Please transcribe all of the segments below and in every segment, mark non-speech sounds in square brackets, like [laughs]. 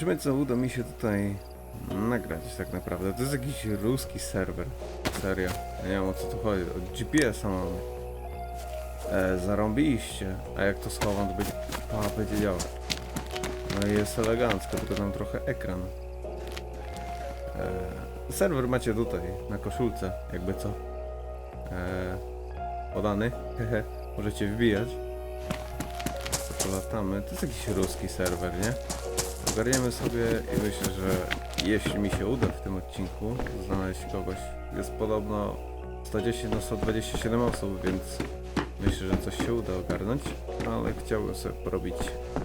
Zobaczymy, co uda mi się tutaj nagrać tak naprawdę. To jest jakiś ruski serwer. Serio. Ja nie wiem o co tu chodzi. Od GPS-a mamy. E, zarąbiście. A jak to schowam, to będzie... A, będzie działać. No i jest elegancko, tylko tam trochę ekran. E, serwer macie tutaj, na koszulce, jakby co. E, podany. Hehe. [laughs] Możecie wbijać. To polatamy. To jest jakiś ruski serwer, nie? Ogarniemy sobie i myślę, że jeśli mi się uda w tym odcinku znaleźć kogoś, jest podobno 110 na 127 osób, więc myślę, że coś się uda ogarnąć, ale chciałbym sobie porobić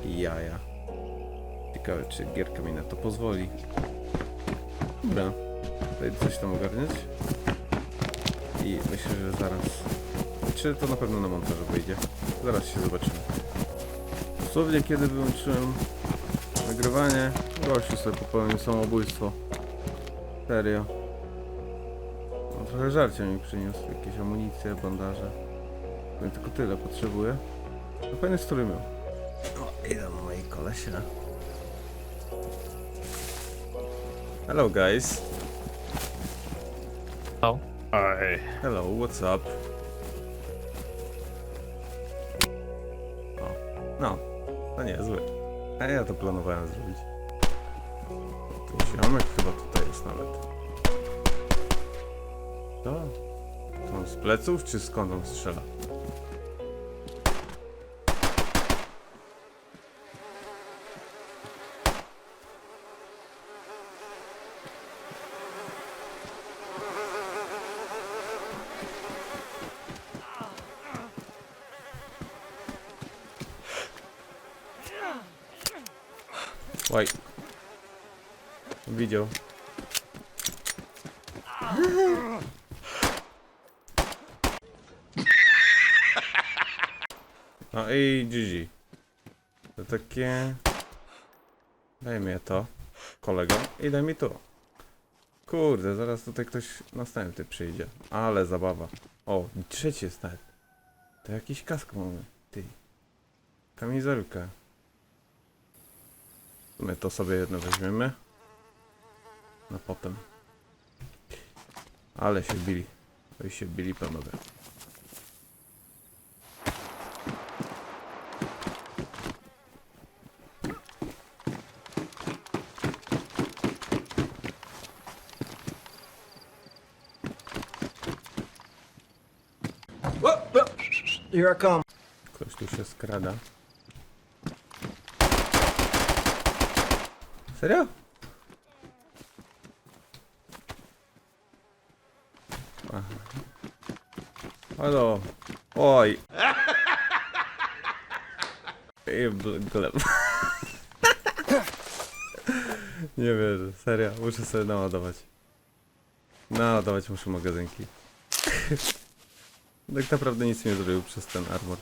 jaja. Ciekawe, czy gierka mi na to pozwoli. Dobra, tutaj coś tam ogarniać i myślę, że zaraz, czy to na pewno na montażu wyjdzie, zaraz się zobaczymy. Dosłownie kiedy wyłączyłem Nagrywanie. Gościu sobie popełnił samobójstwo. Serio. No, trochę żarcia mi przyniósł. Jakieś amunicje, bandaże. No tylko tyle potrzebuję. No fajny strój miał. O, idą moi kolesie. Hello guys. Oh. Hi. Hello, what's up? A ja to planowałem zrobić. Ten ziomek chyba tutaj jest nawet. To? To on z pleców, czy skąd on strzela? Oj. Widział. No i GG. To takie... Daj mi to, kolego, i daj mi to. Kurde, zaraz tutaj ktoś następny przyjdzie. Ale zabawa. O, trzeci jest nawet. To jakiś kask mamy. Ty. Kamizelkę. My to sobie jedno weźmiemy. Na potem. Ale się bili. Oj się bili panowie. Here I come. Ktoś tu się skrada. Serio? Aha. Halo. Oj. I gleb. [laughs] Nie wierzę, serio, muszę sobie naładować. Naładować muszę magazynki. [laughs] tak naprawdę nic nie zrobił przez ten armor.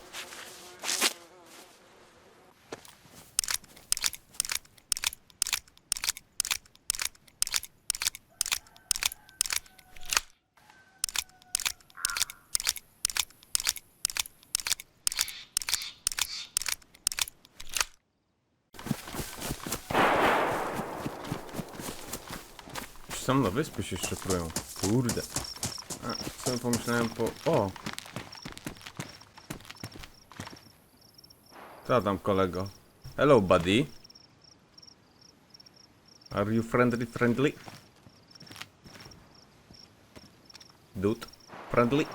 Tam na wyspie się jeszcze? Kurde. A, sobie pomyślałem po... O! Co tam kolego? Hello buddy. Are you friendly friendly? Dude? Friendly?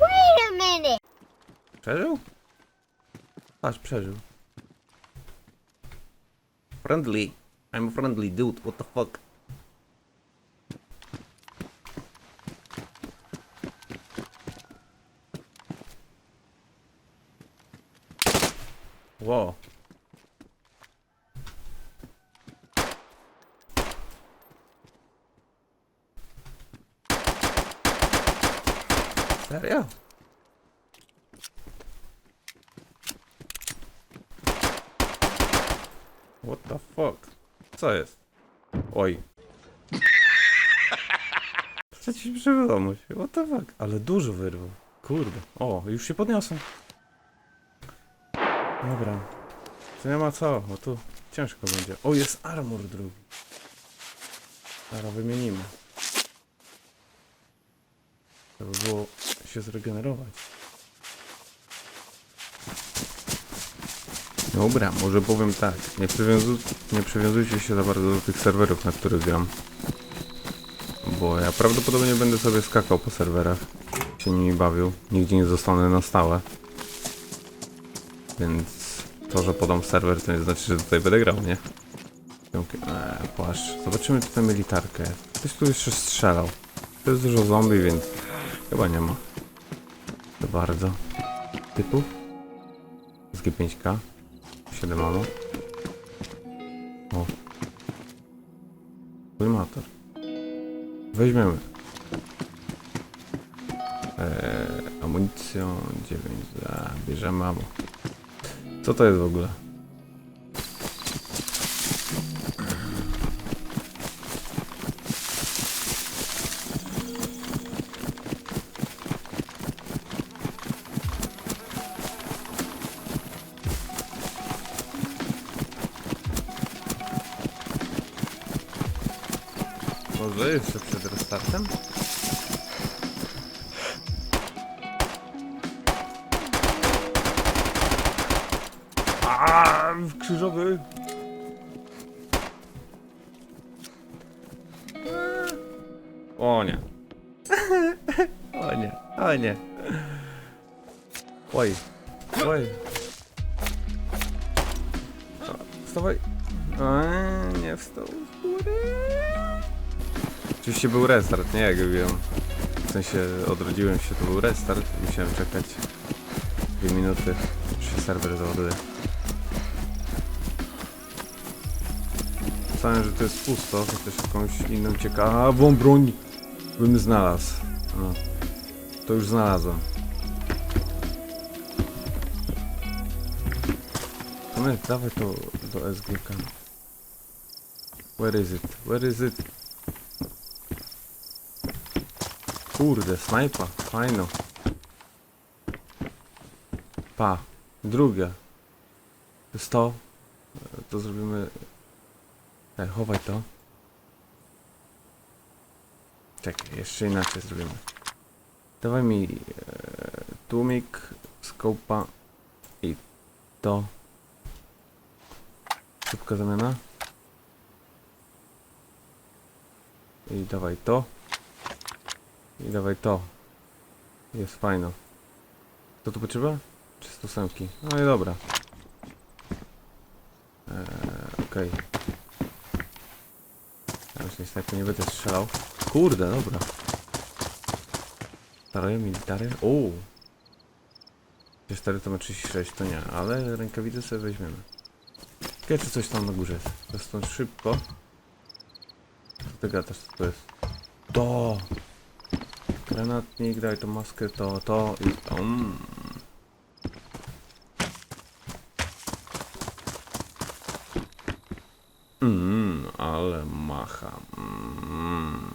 Wait a minute. Przeżył? Aż przeżył. Friendly. I'm friendly dude, what the fuck? Wow. Serio? What the fuck? Co jest? Oj. Stracić przytomność. What the fuck? Ale dużo wyrwał. Kurde. O, już się podniosą. Dobra. To nie ma co, bo tu ciężko będzie. O, jest armor drugi. Zaraz wymienimy. To by było się zregenerować. Dobra, może powiem tak. Nie, przywiązu nie przywiązujcie się za bardzo do tych serwerów, na których gram. Bo ja prawdopodobnie będę sobie skakał po serwerach. Się nimi bawił. Nigdzie nie zostanę na stałe. Więc to, że podam serwer, to nie znaczy, że tutaj będę grał, nie? Eee, płaszcz. Zobaczymy tutaj militarkę. Ktoś tu jeszcze strzelał. To jest dużo zombie, więc chyba nie ma. To bardzo. Typów? Z G5K. 7 mamy. O. Kolmator. Weźmiemy. Eee, amunicją 9. A, bierzemy ammo. Co to jest w ogóle? Może jeszcze przed restartem? Aaaa, krzyżowy! O nie. O nie, o nie. Oj, oj. Wstawaj. A, nie wstał z góry. Oczywiście był restart, nie jak wiem. W sensie odrodziłem się, to był restart. Musiałem czekać dwie minuty, aż się serwer załaduje. Myślałem, że to jest pusto, chociaż jakąś inną ciekawą broń bym znalazł. No. To już znalazłem. No dawaj to do SGK. Where is it? Where is it? Kurde, snajpa, fajno. Pa, druga. To jest to. E, zrobimy... Ej, chowaj to. Czekaj, jeszcze inaczej zrobimy. Dawaj mi e, tłumik, skopa i to. Szybka zamiana. I dawaj to. I dawaj to. Jest fajno. Co tu potrzeba? Czysto ósemki. No i dobra. Eee, okej. Ja już niestety nie będę strzelał. Kurde, dobra. Staroje military? Uuu. 4 to ma 36, to nie, ale rękawice sobie weźmiemy. Ciekawe, czy coś tam na górze jest. To stąd szybko. Co ty gadasz, co to jest? To! Granatnik, daj tą maskę, to, to i to. Mm. Mm, ale macha. Mm.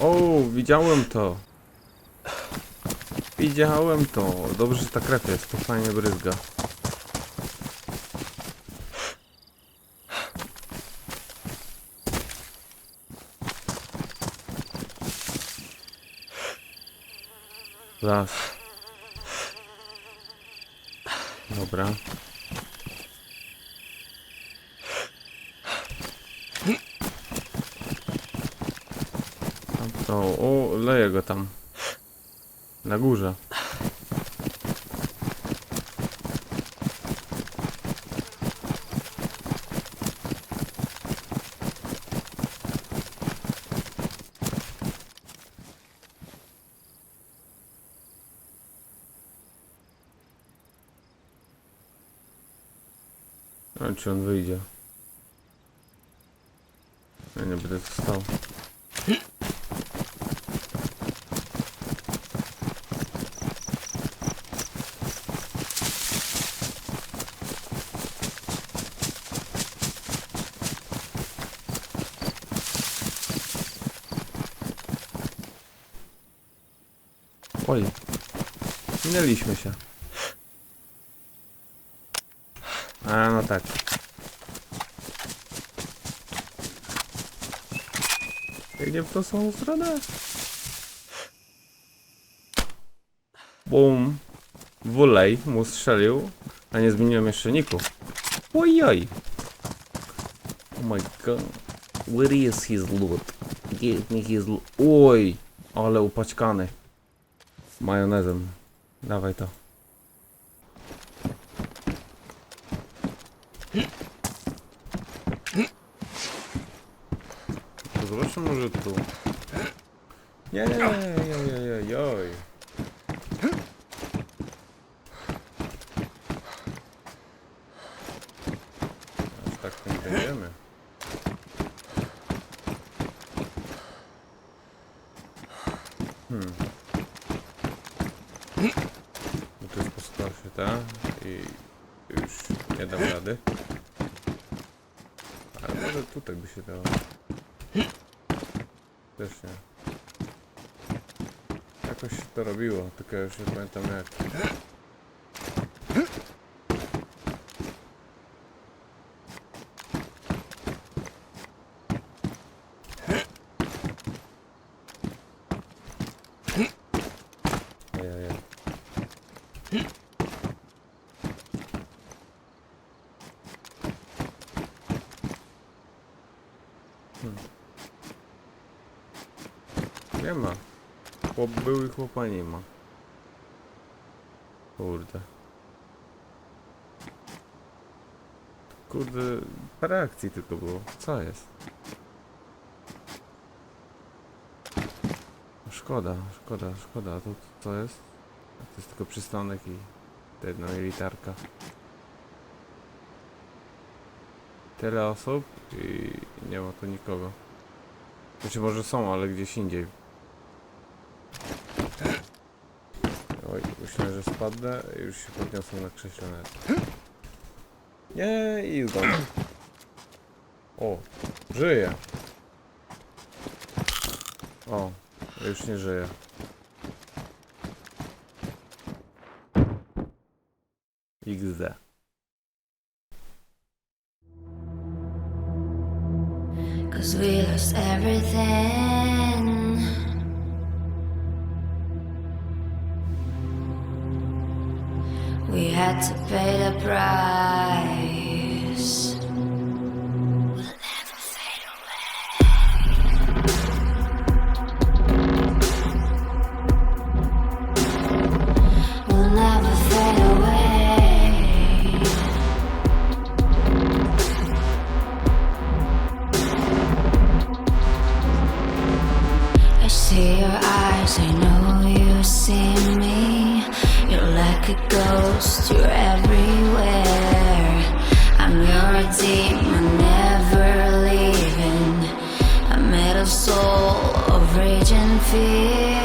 O, widziałem to. Widziałem to. Dobrze, że ta krew jest, to fajnie bryzga. Las. Dobra. Tam to, o, leję go tam. Na górze. A czy on wyjdzie? Ja nie będę stał. Oj. Minęliśmy się. A, no tak. Biegnie w tą samą stronę. Bum. Wulej mu strzelił, a nie zmieniłem jeszcze niku. Ojoj. Oh my god. Where is his loot? Give me his loot. Oj, ale upaćkany. Majonezem. Dawaj to. To Zobaczmy może tu. Nie, nie, nie, nie, nie, joj. Aż tak nie będziemy. Hmm. I już nie dam rady. Ale może tutaj by się dało. Też nie. Jakoś się to robiło, tylko już nie pamiętam jak. Nie ma. Chłop był i chłopa nie ma. Kurde. Kurde, parę akcji tylko było. Co jest? Szkoda, szkoda, szkoda. To co jest? To jest tylko przystanek i ta jedna militarka. Tyle osób i nie ma tu nikogo. Znaczy może są, ale gdzieś indziej. Oj, myślałem, że spadnę i już się podniosłem na krześle nawet. Nie, i z domu. O, żyje. O, już nie żyje. XD. Cause we lost everything. Had to pay the price. We'll never fade away. I see your eyes, I know you see. Like a ghost, you're everywhere. I'm your demon, never leaving. A metal soul of rage and fear.